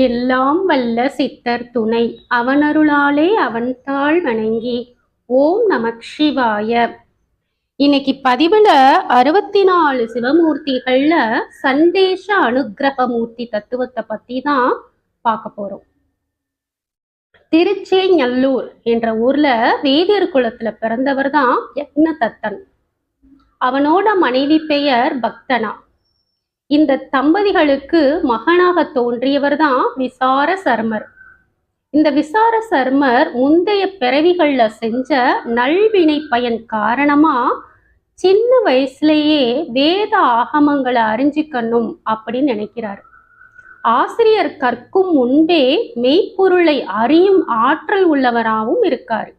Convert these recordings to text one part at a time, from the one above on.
எல்லாம் வல்ல சித்தர் துணை. அவனருளாலே அவன் தாழ் வணங்கி ஓம் நமக் சிவாய. இன்னைக்கு பதிவுல அறுபத்தி நாலு சிவமூர்த்திகள்ல சந்தேஷ அனுகிரக மூர்த்தி தத்துவத்தை பத்தி தான் பார்க்க போறோம். திருச்சேஞல்லூர் என்ற ஊர்ல வேதியர் குலத்துல பிறந்தவர் தான் யக்னதத்தன் அவனோட மனைவி பெயர் பக்தனா. இந்த தம்பதிகளுக்கு மகனாக தோன்றியவர் தான் விசார சர்மர். இந்த விசார சர்மர் முந்தைய பிறவிகள்ல செஞ்ச நல்வினை பயன் காரணமா சின்ன வயசுலயே வேத ஆகமங்களை அறிஞ்சிக்கணும் அப்படின்னு நினைக்கிறார். ஆசிரியர் கற்கும் முன்பே மெய்ப்பொருளை அறியும் ஆற்றல் உள்ளவராகவும் இருக்காரு.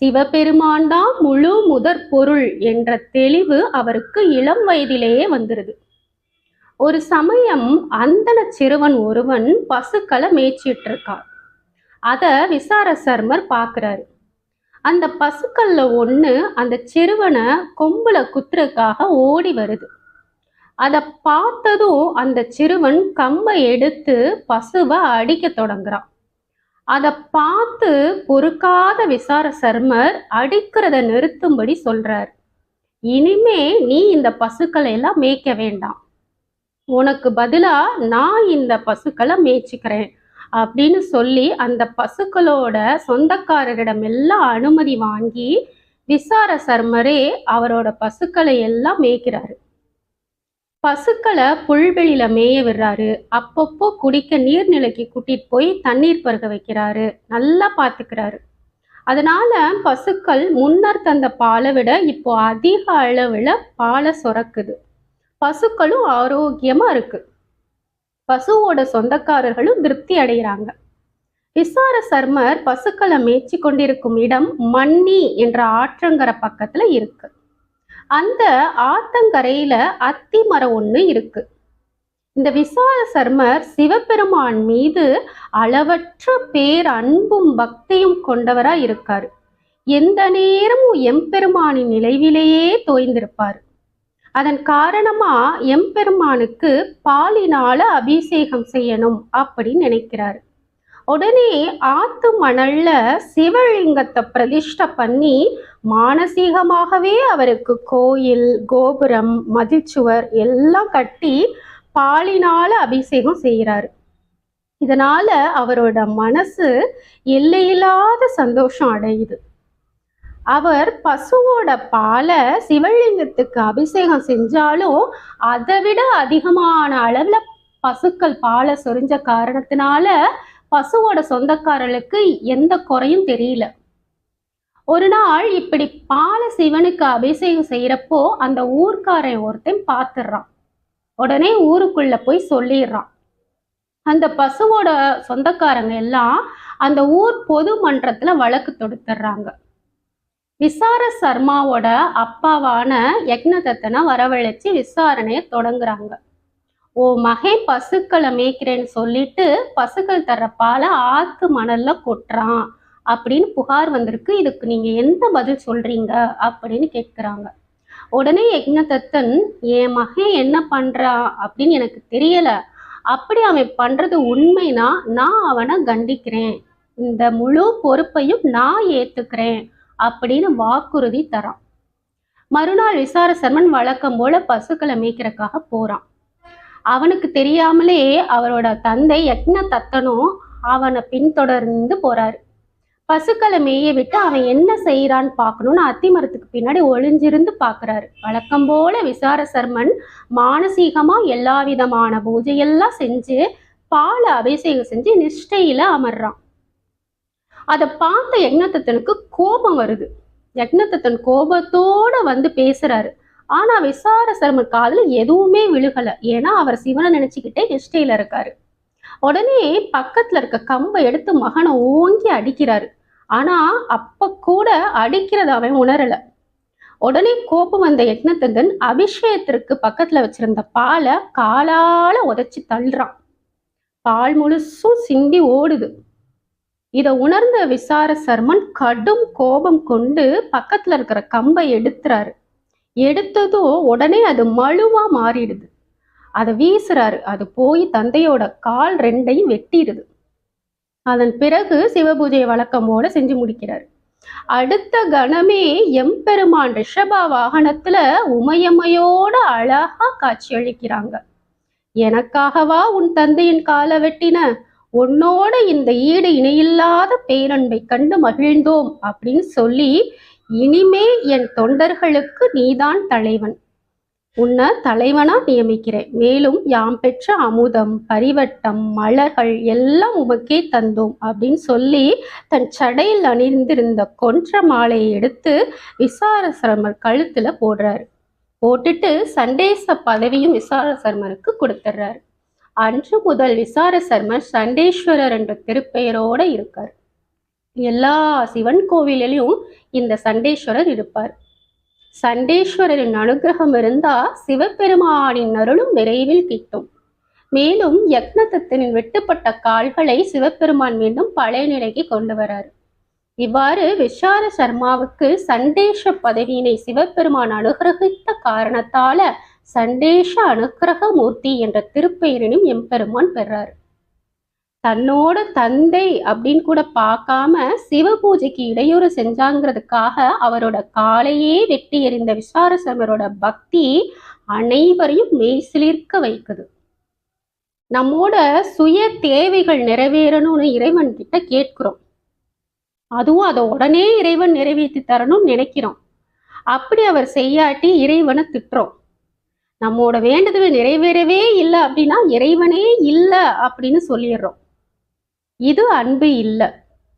சிவபெருமான்தான் முழு முதற் பொருள் என்ற தெளிவு அவருக்கு இளம் வயதிலேயே வந்துருது. ஒரு சமயம் அந்தன சிறுவன் ஒருவன் பசுக்களை மேய்ச்சிட்டு இருக்கான் அத விசார சர்மர் பார்க்குறாரு அந்த பசுக்கள்ல ஒண்ணு அந்த சிறுவனை கொம்புல குத்துறதுக்காக ஓடி வருது. அதை பார்த்ததும் அந்த சிறுவன் கம்பை எடுத்து பசுவை அடிக்க தொடங்குறான். அதை பார்த்து பொறுக்காத விசார சர்மர் அடிக்கிறத நிறுத்தும்படி சொல்றார். இனிமே நீ இந்த பசுக்களை எல்லாம் மேய்க்க வேண்டாம். உனக்கு பதிலா நான் இந்த பசுக்களை மேய்ச்சிக்கிறேன் அப்படின்னு சொல்லி அந்த பசுக்களோட சொந்தக்காரரிடம் எல்லாம் அனுமதி வாங்கி விசார சர்மரே அவரோட பசுக்களை எல்லாம் மேய்க்கிறாரு. பசுக்களை புல்வெளியில மேய விடுறாரு. அப்பப்போ குடிக்க நீர்நிலைக்கு கூட்டிட்டு போய் தண்ணீர் பருக வைக்கிறாரு. நல்லா பாத்துக்கிறாரு. அதனால பசுக்கள் முன்னர் தந்த பாலை விட இப்போ அதிக அளவுல பாலை சுரக்குது. பசுக்களும் ஆரோக்கியமா இருக்கு. பசுவோட சொந்தக்காரர்களும் திருப்தி அடைகிறாங்க விசார சர்மர் பசுக்களை மேய்ச்சி கொண்டிருக்கும் இடம் மன்னி என்ற ஆற்றங்கர பக்கத்துல இருக்கு. அந்த ஆத்தங்கரையில அத்தி மரம் ஒண்ணு இருக்கு. இந்த விசால சர்மர் சிவபெருமான் மீது அளவற்ற பேர் அன்பும் பக்தியும் கொண்டவரா இருக்காரு. எந்த நேரமும் எம்பெருமானின் நிலைவிலேயே தோய்ந்திருப்பார். அதன் காரணமா எம்பெருமானுக்கு பாலினால அபிஷேகம் செய்யணும் அப்படின்னு நினைக்கிறாரு. உடனே ஆத்து மணல்ல சிவலிங்கத்தை பிரதிஷ்டை பண்ணி மானசீகமாகவே அவருக்கு கோயில் கோபுரம் மதிச்சுவர் எல்லாம் கட்டி பாலினால அபிஷேகம் செய்கிறாரு. இதனால அவரோட மனசு எல்லையில்லாத சந்தோஷம் அடையுது. அவர் பசுவோட பாலை சிவலிங்கத்துக்கு அபிஷேகம் செஞ்சாலும் அதை விட அதிகமான அளவுல பசுக்கள் பாலை சொரிஞ்ச காரணத்தினால பசுவோட சொந்தக்காரர்களுக்கு எந்த குறையும் தெரியல. ஒரு நாள் இப்படி பால சிவனுக்கு அபிஷேகம் செய்யறப்போ அந்த ஊர்க்காரன் ஒருத்தன் பார்த்துடுறான் உடனே ஊருக்குள்ள போய் சொல்லிடுறான். அந்த பசுவோட சொந்தக்காரங்க எல்லாம் அந்த ஊர் பொது மன்றத்துல வழக்கு தொடுத்துடுறாங்க விசார சர்மாவோட அப்பாவான யக்னதத்தனை வரவழைச்சு விசாரணையை தொடங்குறாங்க. ஓ மகை பசுக்களை மேய்க்கிறேன்னு சொல்லிட்டு பசுக்கள் தர்ற பாலை ஆத்து மணல்ல கொட்டுறான். அப்படின்னு புகார் வந்திருக்கு. இதுக்கு நீங்க எந்த பதில் சொல்றீங்க? அப்படின்னு கேட்குறாங்க உடனே யக்னதத்தன் என் மகன் என்ன பண்றான் அப்படின்னு எனக்கு தெரியல. அப்படி அவன் பண்றது உண்மைனா நான் அவனை கண்டிக்கிறேன். இந்த முழு பொறுப்பையும் நான் ஏத்துக்கிறேன் அப்படின்னு வாக்குறுதி தரான். மறுநாள் விசார சர்மன் வழக்கம் போல பசுக்களை மேய்க்கிறக்காக போறான். அவனுக்கு தெரியாமலே அவரோட தந்தை யக்ன தத்தனும் அவனை பின்தொடர்ந்து போறாரு. பசுக்களை மேய விட்டு அவன் என்ன செய்யறான்னு பார்க்கணும்னு அத்திமரத்துக்கு பின்னாடி ஒளிஞ்சிருந்து பார்க்குறாரு. வழக்கம் போல விசார சர்மன் மானசீகமா எல்லா விதமான பூஜையெல்லாம் செஞ்சு பாலை அபிஷேகம் செஞ்சு நிஷ்டையில அமர்றான். அதை பார்த்த யக்னத்தத்தனுக்கு கோபம் வருது. யக்னத்தத்தன் கோபத்தோட வந்து பேசுறாரு. ஆனா விசார சர்மன் காதுல எதுவுமே விழுகல. ஏன்னா அவர் சிவனை நினைச்சுக்கிட்டே ஹிஸ்டையில இருக்காரு. உடனே பக்கத்துல இருக்க கம்பை எடுத்து மகனை ஓங்கி அடிக்கிறாரு. ஆனா அப்ப கூட அடிக்கிறத அவன் உணரல. உடனே கோபம் வந்த யக்னத்தந்தன் அபிஷேகத்திற்கு பக்கத்துல வச்சிருந்த பாலை காலால உதைச்சு தள்ளுறான். பால் முழுசும் சிந்தி ஓடுது. இதை உணர்ந்த விசார சர்மன் கடும் கோபம் கொண்டு பக்கத்துல இருக்கிற கம்பை எடுத்துறாரு. எடுத்ததும் உடனே அது மழுவா மாறிடுது. அதை வீசுறாரு. அது போய் தந்தையோட கால் ரெண்டையும் வெட்டிடுது. அதன் பிறகு சிவபூஜையை வழக்கம் போல செஞ்சு முடிக்கிறார். அடுத்த கணமே எம்பெருமான் ரிஷபா வாகனத்துல உமையம்மையோட அழகா காட்சியளிக்கிறாங்க எனக்காகவா உன் தந்தையின் காலை வெட்டின? உன்னோட இந்த ஈடு இணையில்லாத பேரன்பை கண்டு மகிழ்ந்தோம் அப்படின்னு சொல்லி இனிமே என் தொண்டர்களுக்கு நீதான் தலைவன். உன்னை தலைவனா நியமிக்கிறேன். மேலும் யாம் பெற்ற அமுதம் பரிவட்டம் மலர்கள் எல்லாம் உமக்கே தந்தோம் அப்படின்னு சொல்லி தன் சடையில் அணிந்திருந்த கொன்ற மாலையை எடுத்து விசாரசர்மர் கழுத்துல போடுறாரு. போட்டுட்டு சண்டேச பதவியும் விசாரசர்மருக்கு கொடுத்துட்றாரு. அன்று முதல் விசாரசர்மர் சண்டேஸ்வரர் என்ற திருப்பெயரோட இருக்கார். எல்லா சிவன் கோவிலிலும் இந்த சண்டேஸ்வரர் இருப்பார். சண்டேஸ்வரரின் அனுகிரகம் இருந்தா சிவபெருமானின் அருளும் விரைவில் கிட்டும். மேலும் யக்னதத்தின் வெட்டுப்பட்ட கால்களை சிவபெருமான் மீண்டும் பழைய நிலைக்கு கொண்டு வராரு. இவ்வாறு விஷார சர்மாவுக்கு சண்டேஷ பதவியினை சிவபெருமான் அனுகிரகித்த காரணத்தால சண்டேஷ அனுக்கிரக மூர்த்தி என்ற திருப்பெயரினும் எம்பெருமான் பெறாரு. தன்னோட தந்தை அப்படின்னு கூட பார்க்காம சிவ பூஜைக்கு இடையூறு செஞ்சாங்கிறதுக்காக அவரோட காலையே வெட்டி எறிந்த விசாரசமரோட பக்தி அனைவரையும் மெய்சிலிர்க்க வைக்குது. நம்மோட சுய தேவைகள் நிறைவேறணும்னு இறைவன் கிட்ட கேட்கிறோம். அதுவும் அதை உடனே இறைவன் நிறைவேற்றி தரணும்னு நினைக்கிறோம். அப்படி அவர் செய்யாட்டி இறைவனை திட்டுறோம். நம்மோட வேண்டுதல் நிறைவேறவே இல்லை அப்படின்னா இறைவனே இல்லை அப்படின்னு சொல்லிடுறோம். இது அன்பு இல்லை.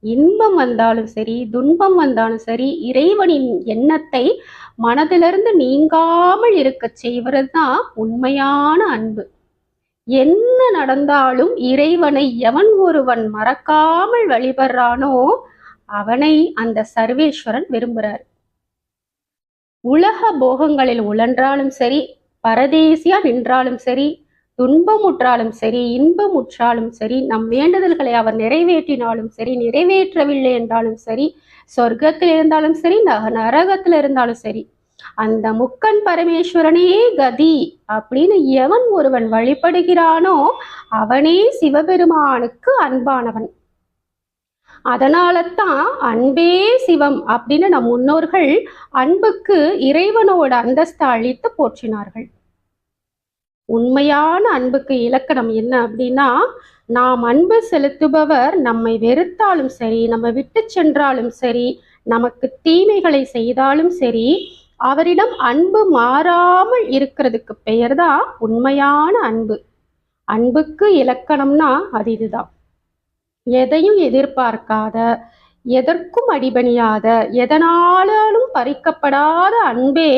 இன்பம் வந்தாலும் சரி துன்பம் வந்தாலும் சரி இறைவனின் எண்ணத்தை மனதிலிருந்து நீங்காமல் இருக்க செய்வது தான் உண்மையான அன்பு. என்ன நடந்தாலும் இறைவனை எவன் ஒருவன் மறக்காமல் வழிபடுறானோ அவனை அந்த சர்வேஸ்வரன் விரும்புகிறார் உலக போகங்களில் உழன்றாலும் சரி பரதேசியா நின்றாலும் சரி துன்பமுற்றாலும் சரி இன்பமுற்றாலும் சரி நம் வேண்டுதல்களை அவர் நிறைவேற்றினாலும் சரி நிறைவேற்றவில்லை என்றாலும் சரி சொர்க்கத்தில் இருந்தாலும் சரி நரகத்தில் இருந்தாலும் சரி அந்த முக்கன் பரமேஸ்வரனே கதி அப்படின்னு எவன் ஒருவன் வழிபடுகிறானோ அவனே சிவபெருமானுக்கு அன்பானவன். அதனால தான் அன்பே சிவம் அப்படின்னு நம் முன்னோர்கள் அன்புக்கு இறைவனோட அந்தஸ்தை அளித்து போற்றினார்கள். உண்மையான அன்புக்கு இலக்கணம் என்ன அப்படின்னா நாம் அன்பு செலுத்துபவர் நம்மை வெறுத்தாலும் சரி நம்ம விட்டு சென்றாலும் சரி நமக்கு தீமைகளை செய்தாலும் சரி அவரிடம் அன்பு மாறாமல் இருக்கிறதுக்கு பெயர்தான் உண்மையான அன்பு. அன்புக்கு இலக்கணம்னா அது இதுதான். எதையும் எதிர்பார்க்காத எதற்கும் அடிபணியாத எதனாலும் பறிக்கப்படாத அன்பே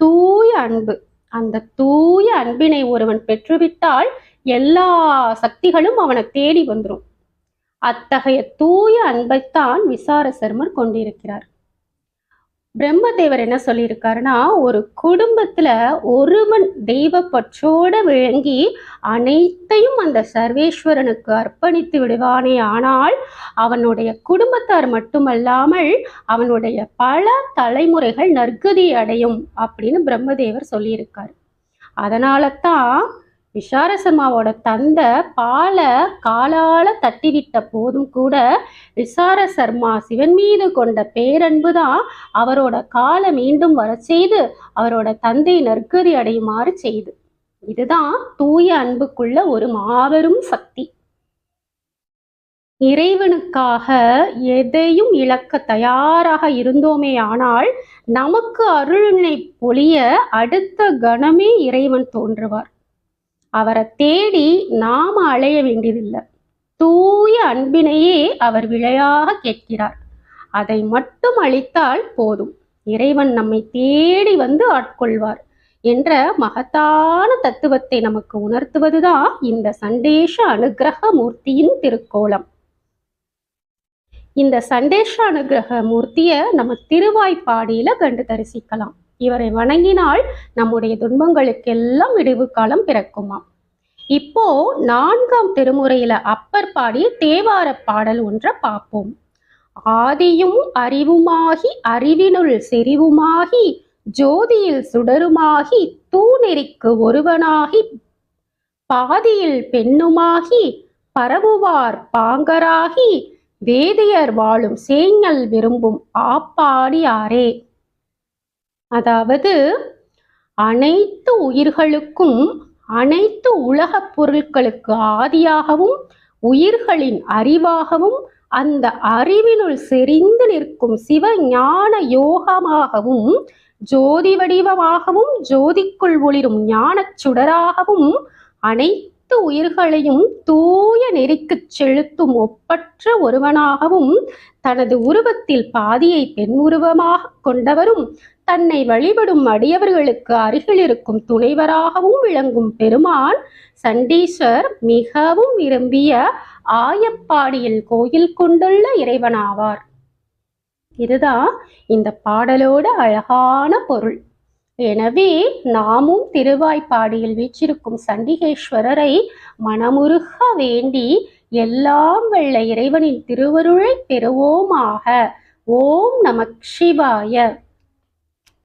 தூய அன்பு. அந்த தூய அன்பினை ஒருவன் பெற்றுவிட்டால் எல்லா சக்திகளும் அவனை தேடி வந்துடும் அத்தகைய தூய அன்பைத்தான் விசார சர்மர் கொண்டிருக்கிறார். பிரம்மதேவர் என்ன சொல்லியிருக்காருன்னா ஒரு குடும்பத்தில் ஒருவன் தெய்வப்பற்றோடு விளங்கி அனைத்தையும் அந்த சர்வேஸ்வரனுக்கு அர்ப்பணித்து விடுவானே ஆனால் அவனுடைய குடும்பத்தார் மட்டுமல்லாமல் அவனுடைய பல தலைமுறைகள் நற்கதி அடையும் அப்படின்னு பிரம்மதேவர் சொல்லியிருக்கார். அதனால தான் விசாரசர்மாவோட தந்தை பாலை காலால தட்டிவிட்ட போதும் கூட விசாரசர்மா சிவன் மீது கொண்ட பேரன்பு தான் அவரோட காலை மீண்டும் வர செய்து அவரோட தந்தை நற்கதி அடையுமாறு செய்து. இதுதான் தூய அன்புக்குள்ள ஒரு மாபெரும் சக்தி. இறைவனுக்காக எதையும் இழக்க தயாராக இருந்தோமே ஆனால் நமக்கு அருளினை பொழிய அடுத்த கணமே இறைவன் தோன்றுவார். அவரை தேடி நாம அலைய வேண்டியதில்லை. தூய அன்பினையே அவர் விளையாக கேட்கிறார். அதை மட்டும் அளித்தால் போதும். இறைவன் நம்மை தேடி வந்து ஆட்கொள்வார் என்ற மகத்தான தத்துவத்தை நமக்கு உணர்த்துவதுதான் இந்த சண்டேஷ அனுக்கிரக மூர்த்தியின் திருக்கோலம். இந்த சண்டேஷ அனுக்கிரக மூர்த்தியை நம்ம திருவாய்ப்பாடியில கண்டு தரிசிக்கலாம். இவரை வணங்கினால் நம்முடைய துன்பங்களுக்கெல்லாம் விடிவு காலம் பிறக்குமாம். இப்போ நான்காம் திருமுறையில அப்பர் பாடிய தேவார பாடல் ஒன்றை பார்ப்போம். ஆதியும் அறிவுமாகி அறிவினுள் செறிவுமாகி ஜோதியில் சுடருமாகி தூணெறிக்கு ஒருவனாகி பாதியில் பெண்ணுமாகி பரவுவார் பாங்கராகி வேதியர் வாழும் சேங்கல் விரும்பும் ஆப்பாடியாரே. அதாவது அனைத்து உயிர்களுக்கும் அனைத்து உலகப் பொருட்களுக்கு ஆதியாகவும் உயிர்களின் அறிவாகவும் அந்த அறிவினுள் செறிந்து நிற்கும் சிவ ஞான யோகமாகவும் ஜோதி வடிவமாகவும் ஜோதிக்குள் ஒளிரும் ஞானச் சுடராகவும் அனைத்து உயிர்களையும் தூய நெறிக்குச் செலுத்தும் ஒப்பற்ற ஒருவனாகவும் தனது உருவத்தில் பாதியை பெண் உருவமாக கொண்டவரும் தன்னை வழிபடும் அடியவர்களுக்கு அருகில் இருக்கும் துணைவராகவும் விளங்கும் பெருமான் சண்டீஸ்வர் மிகவும் விரும்பிய ஆயப்பாடியில் கோயில் கொண்டுள்ள இறைவனாவார். இதுதான் இந்த பாடலோட அழகான பொருள். எனவே நாமும் திருவாய்ப்பாடியில் வீச்சிருக்கும் சண்டிகேஸ்வரரை மனமுருக வேண்டி எல்லாம் வெள்ள இறைவனின் திருவருளை பெறுவோமாக. ஓம் நமக் சிவாய.